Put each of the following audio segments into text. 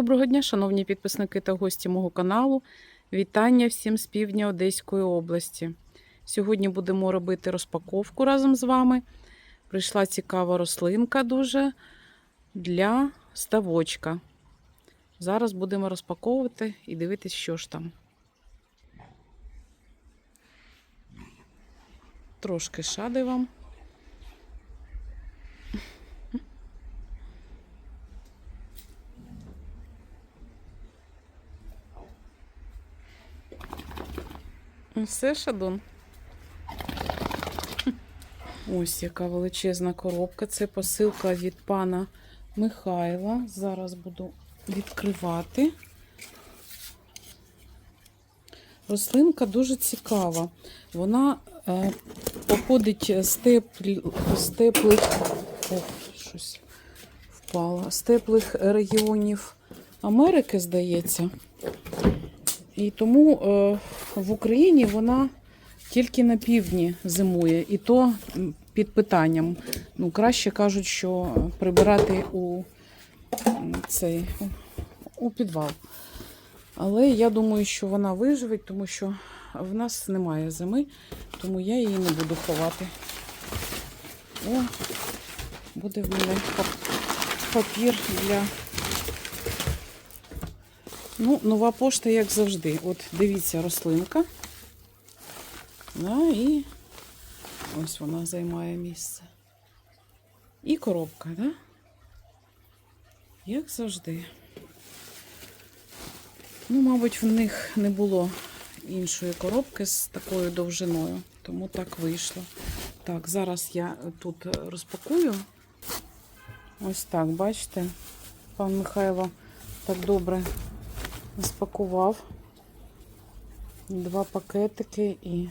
Доброго дня, шановні підписники та гості мого каналу. Вітання всім з півдня Одеської області. Сьогодні будемо робити розпаковку разом з вами. Прийшла цікава рослинка дуже для ставочка. Зараз будемо розпаковувати і дивитись, що ж там. Трошки шади вам. Все, шадун. Ось яка величезна коробка. Це посилка від пана Михайла. Зараз буду відкривати. Рослинка дуже цікава. Вона е, походить з, теплі, з теплих ох, щось впало, з теплих регіонів Америки, здається. І тому е, в Україні вона тільки на півдні зимує, і то під питанням. Ну, краще кажуть, що прибирати у цей у- підвал. Але я думаю, що вона виживе, тому що в нас немає зими, тому я її не буду ховати. О, буде в мене пап- папір для. Ну, нова пошта, як завжди. От дивіться, рослинка. Да, і ось вона займає місце. І коробка, да? Як завжди. Ну, мабуть, в них не було іншої коробки з такою довжиною, тому так вийшло. Так, зараз я тут розпакую. Ось так, бачите, пан Михайло так добре спакував два пакетики і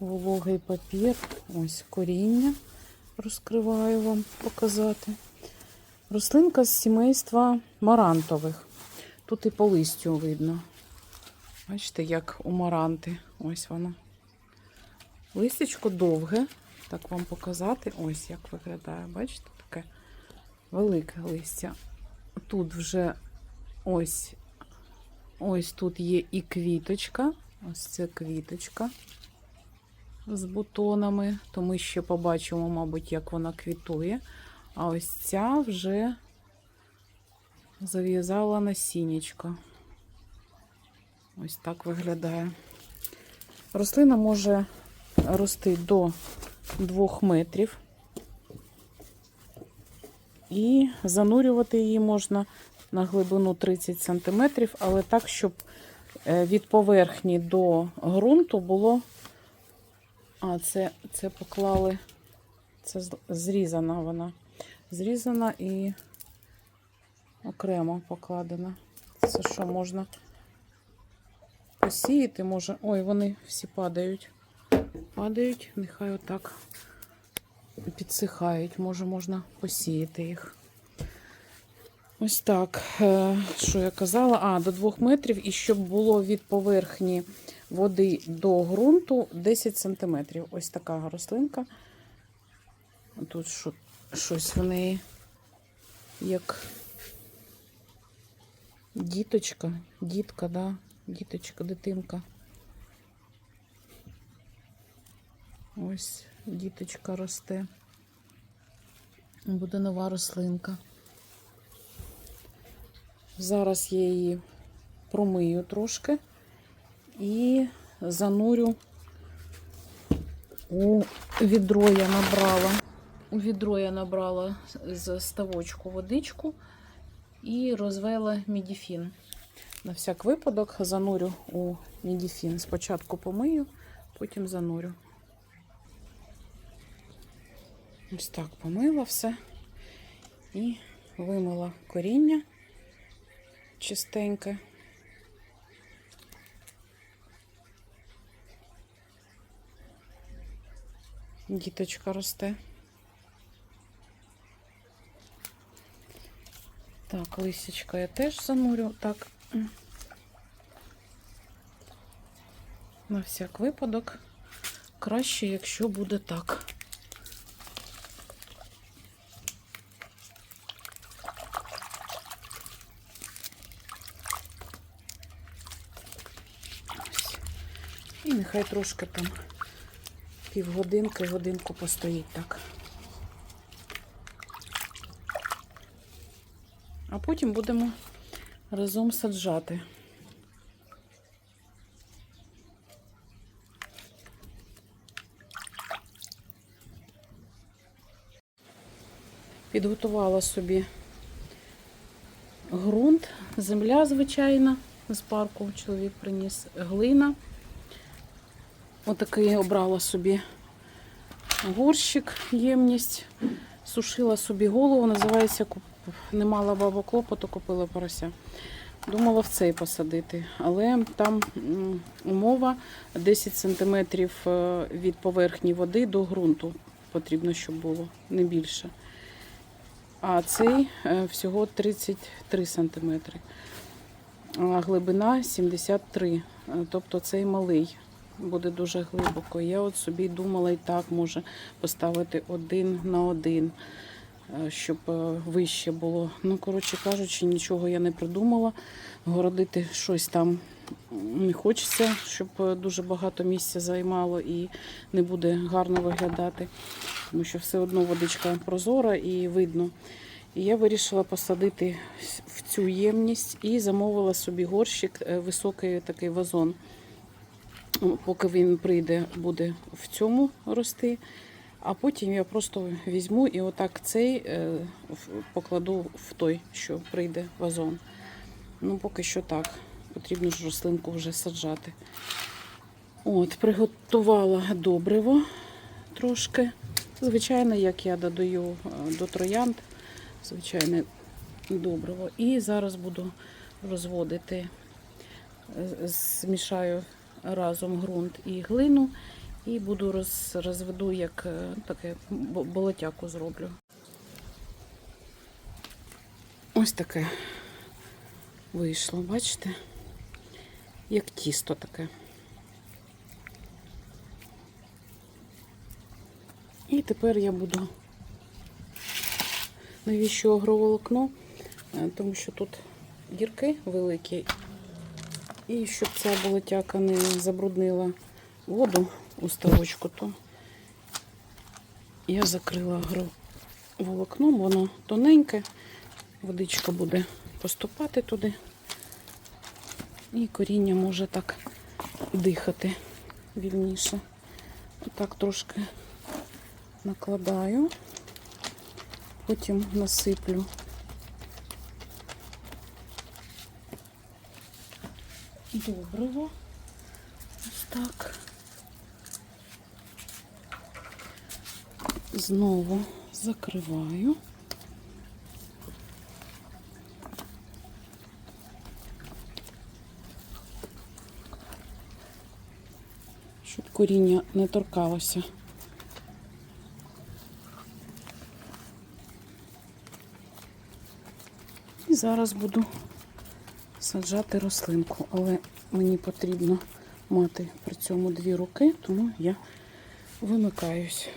вологий папір. Ось коріння розкриваю вам показати. Рослинка з сімейства марантових. Тут і по листю видно. Бачите, як у маранти. Ось вона. Листячко довге. Так вам показати. Ось як виглядає. Бачите, таке велике листя. Тут вже ось ось тут є і квіточка. Ось це квіточка з бутонами. То ми ще побачимо, мабуть, як вона квітує. А ось ця вже зав'язала насіннячко. Ось так виглядає. Рослина може рости до 2 метрів. І занурювати її можна на глибину 30 см, але так, щоб е, від поверхні до ґрунту було. А, це, це поклали, це зрізана вона. Зрізана і окремо покладена. Це що можна посіяти, може. Ой, вони всі падають. Падають, нехай отак підсихають. Може, можна посіяти їх. Ось так. Е, Що я казала? А, до 2 метрів, і щоб було від поверхні води до ґрунту 10 сантиметрів. Ось така рослинка. Тут що, щось в неї як діточка, дітка, да? діточка, дитинка. Ось діточка росте. Буде нова рослинка. Зараз я її промию трошки і занурю у відро я набрала. У відро я набрала з ставочку водичку і розвела мідіфін. На всяк випадок занурю у мідіфін. Спочатку помию, потім занурю. Ось так помила все і вимила коріння чистеньке. Діточка росте. Так, лисичка я теж занурю. Так. На всяк випадок. Краще, якщо буде так. Ось. І нехай трошки там півгодинки, годинку постоїть так. А потім будемо разом саджати. Підготувала собі ґрунт, земля звичайна з парку чоловік приніс глина. Отакий обрала собі горщик, ємність, сушила собі голову, називається не мала баба клопоту, купила порося. Думала в цей посадити, але там умова 10 см від поверхні води до ґрунту потрібно, щоб було, не більше. А цей е, всього 33 см. А глибина 73 е, Тобто цей малий буде дуже глибоко. Я от собі думала і так може поставити один на один, е, щоб е, вище було. Ну, коротше кажучи, нічого я не придумала. Городити щось там не хочеться, щоб е, дуже багато місця займало і не буде гарно виглядати, тому що все одно водичка прозора і видно. І я вирішила посадити в цю ємність і замовила собі горщик, високий такий вазон. Ну, Поки він прийде, буде в цьому рости. А потім я просто візьму і отак цей е, покладу в той, що прийде вазон. Ну, поки що так. Потрібно ж рослинку вже саджати. От, приготувала добриво трошки. Звичайно, як я додаю е, до троянд, звичайне добриво. І зараз буду розводити, е, змішаю разом ґрунт і глину. І буду роз, розведу як е, таке болотяку зроблю. Ось таке вийшло, бачите? Як тісто таке. І тепер я буду навіщо агроволокно, Е, тому що тут дірки великі. І щоб ця болотяка не забруднила воду у ставочку, то я закрила агроволокном, воно тоненьке, водичка буде поступати туди. І коріння може так дихати вільніше. Отак трошки накладаю, потім насиплю. Добриво. Ось так. Знову закриваю. щоб коріння не торкалося. І зараз буду саджати рослинку, але мені потрібно мати при цьому дві руки, тому я вимикаюсь.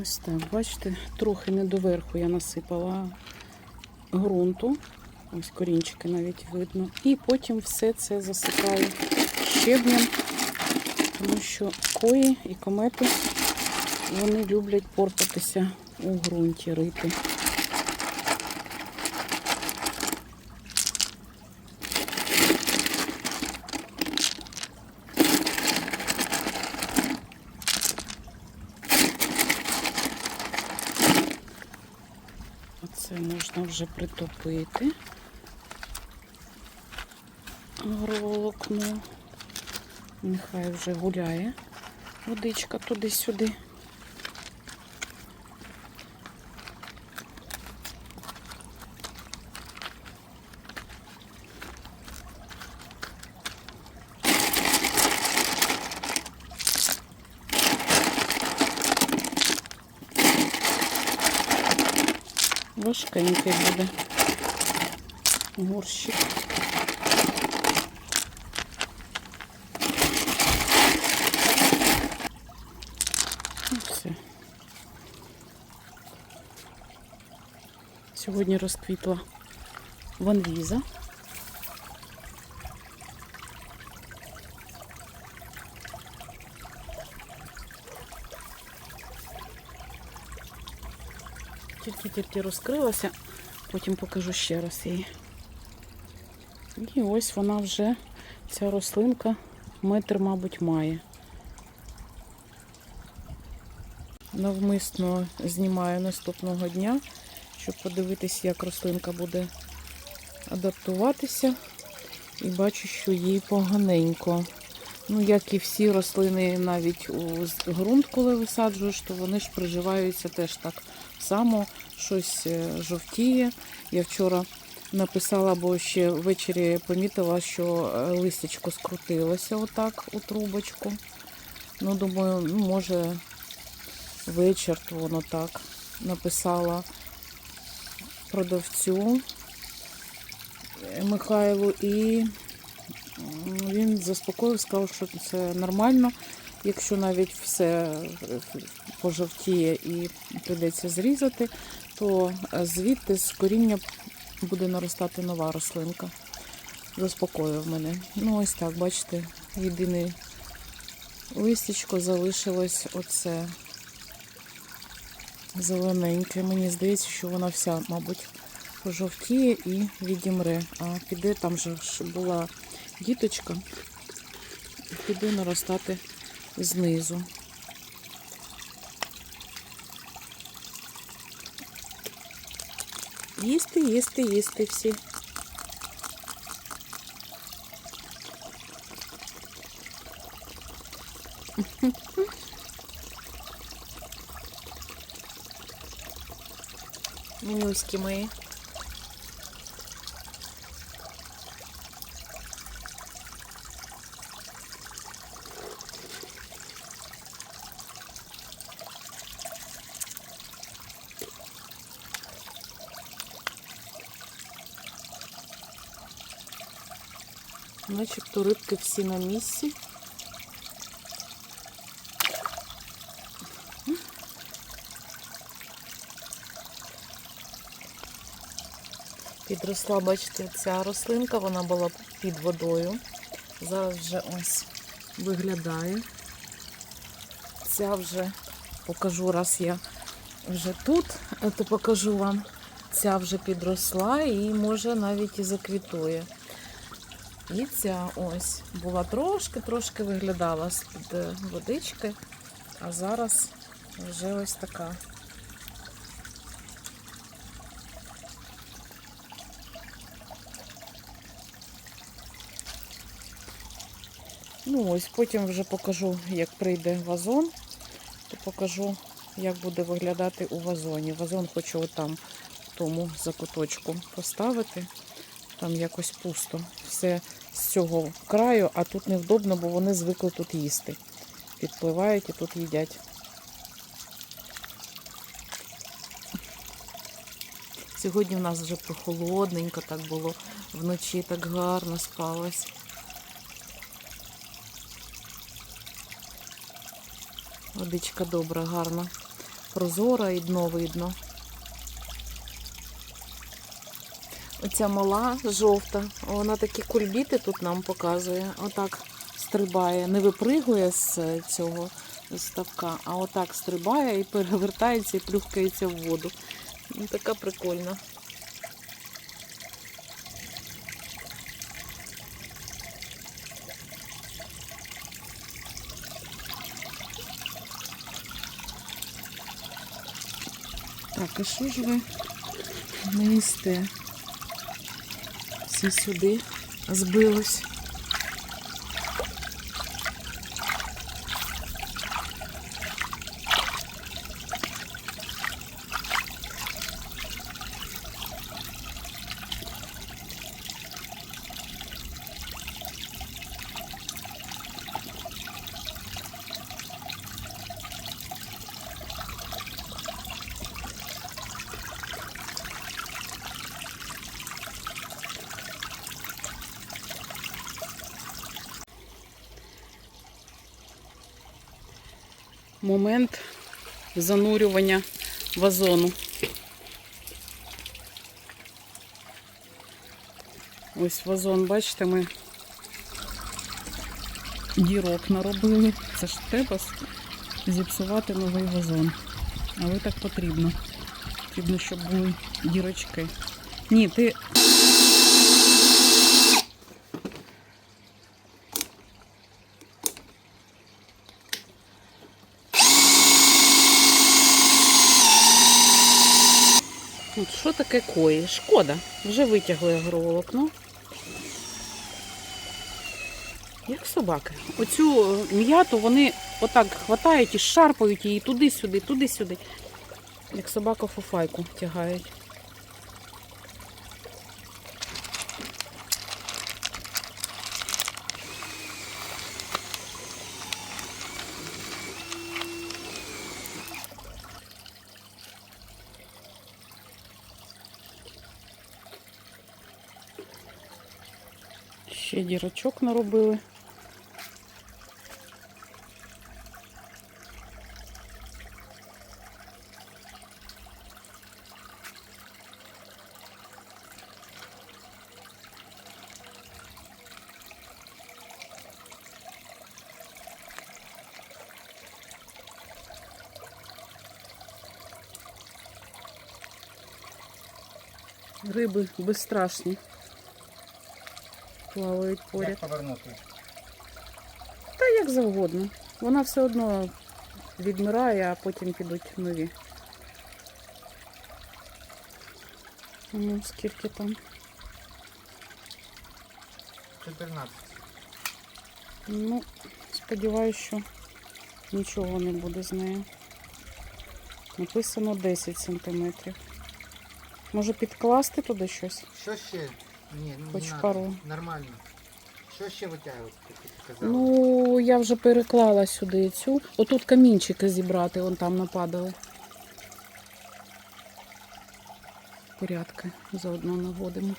Ось так, бачите, трохи не доверху я насипала ґрунту. Ось корінчики навіть видно. І потім все це засипаю щебнем, тому що кої і комети вони люблять порпатися у ґрунті рити. Можна вже притопити. Агроволокно. Нехай вже гуляє водичка туди-сюди. Важкенький буде горщик. І все. Сьогодні розквітла ванвіза. Тільки-тільки розкрилася, потім покажу ще раз її. І ось вона вже, ця рослинка, метр, мабуть, має. Навмисно знімаю наступного дня, щоб подивитися, як рослинка буде адаптуватися. І бачу, що їй поганенько. Ну, як і всі рослини, навіть у ґрунт, коли висаджуєш, то вони ж приживаються теж так само, щось е, жовтіє. Я вчора написала, бо ще ввечері помітила, що е, листячко скрутилося отак у трубочку. Ну, думаю, ну, може вечір то воно так написала продавцю е, Михайлу і він заспокоїв, сказав, що це нормально. Якщо навіть все пожовтіє і прийдеться зрізати, то звідти з коріння буде наростати нова рослинка. Заспокоїв мене. Ну, ось так, бачите, єдине листячко залишилось оце зелененьке. Мені здається, що вона вся, мабуть, пожовтіє і відімре. А піде там же була діточка, піде наростати знизу. Їсти, їсти, їсти всі. Менюські мої. Начебто рибки всі на місці. Підросла, бачите, ця рослинка, вона була під водою. Зараз вже ось виглядає. Ця вже покажу, раз я вже тут, то покажу вам. Ця вже підросла і може навіть і заквітує. І ця ось була трошки-трошки виглядала з-під водички, а зараз вже ось така. Ну ось, потім вже покажу, як прийде вазон, то покажу, як буде виглядати у вазоні. Вазон хочу отам тому закуточку поставити. Там якось пусто. Все з цього краю, а тут невдобно, бо вони звикли тут їсти. Підпливають і тут їдять. Сьогодні в нас вже прохолодненько так було. Вночі так гарно спалось. Водичка добра, гарна. Прозора і дно видно. Оця мала жовта, вона такі кульбіти тут нам показує. Отак стрибає, не випригує з цього ставка, а отак стрибає і перевертається і плюхкається в воду. Ну, така прикольна. Так, а що ж ви не їсте? Все сюди збилось. Момент занурювання вазону. Ось вазон, бачите, ми дірок наробили. Це ж треба зіпсувати новий вазон. Але так потрібно. Потрібно, щоб були дірочки. Ні, ти. Тут що таке кої? Шкода. Вже витягли агроволокно. Як собаки. Оцю е, м'яту вони отак хватають і шарпають її туди-сюди, туди-сюди. Як собака фуфайку тягають. Ще дірочок наробили. Риби безстрашні. Плавають поряд. Як повернути? Та як завгодно. Вона все одно відмирає, а потім підуть нові. Ну, скільки там? 14. Ну, сподіваюся, що нічого не буде з нею. Написано 10 сантиметрів. Може підкласти туди щось? Що ще? Ні, ну Хоч не надо. пару. Нормально. Що ще витягувати? Ну, я вже переклала сюди цю. Отут камінчики зібрати, вон там нападали. Порядки заодно наводимо.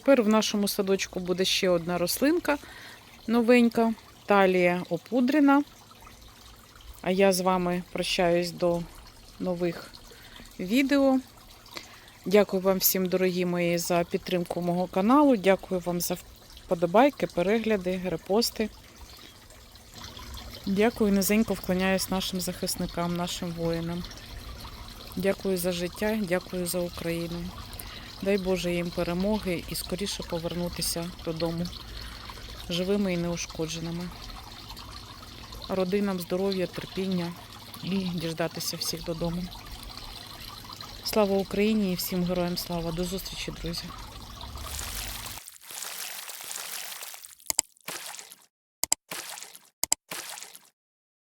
Тепер в нашому садочку буде ще одна рослинка новенька, талія опудрена. А я з вами прощаюсь до нових відео. Дякую вам всім, дорогі мої, за підтримку мого каналу. Дякую вам за вподобайки, перегляди, репости. Дякую, низенько вклоняюсь нашим захисникам, нашим воїнам. Дякую за життя, дякую за Україну. Дай Боже їм перемоги і скоріше повернутися додому живими і неушкодженими. родинам здоров'я, терпіння і діждатися всіх додому. Слава Україні і всім героям слава. До зустрічі, друзі!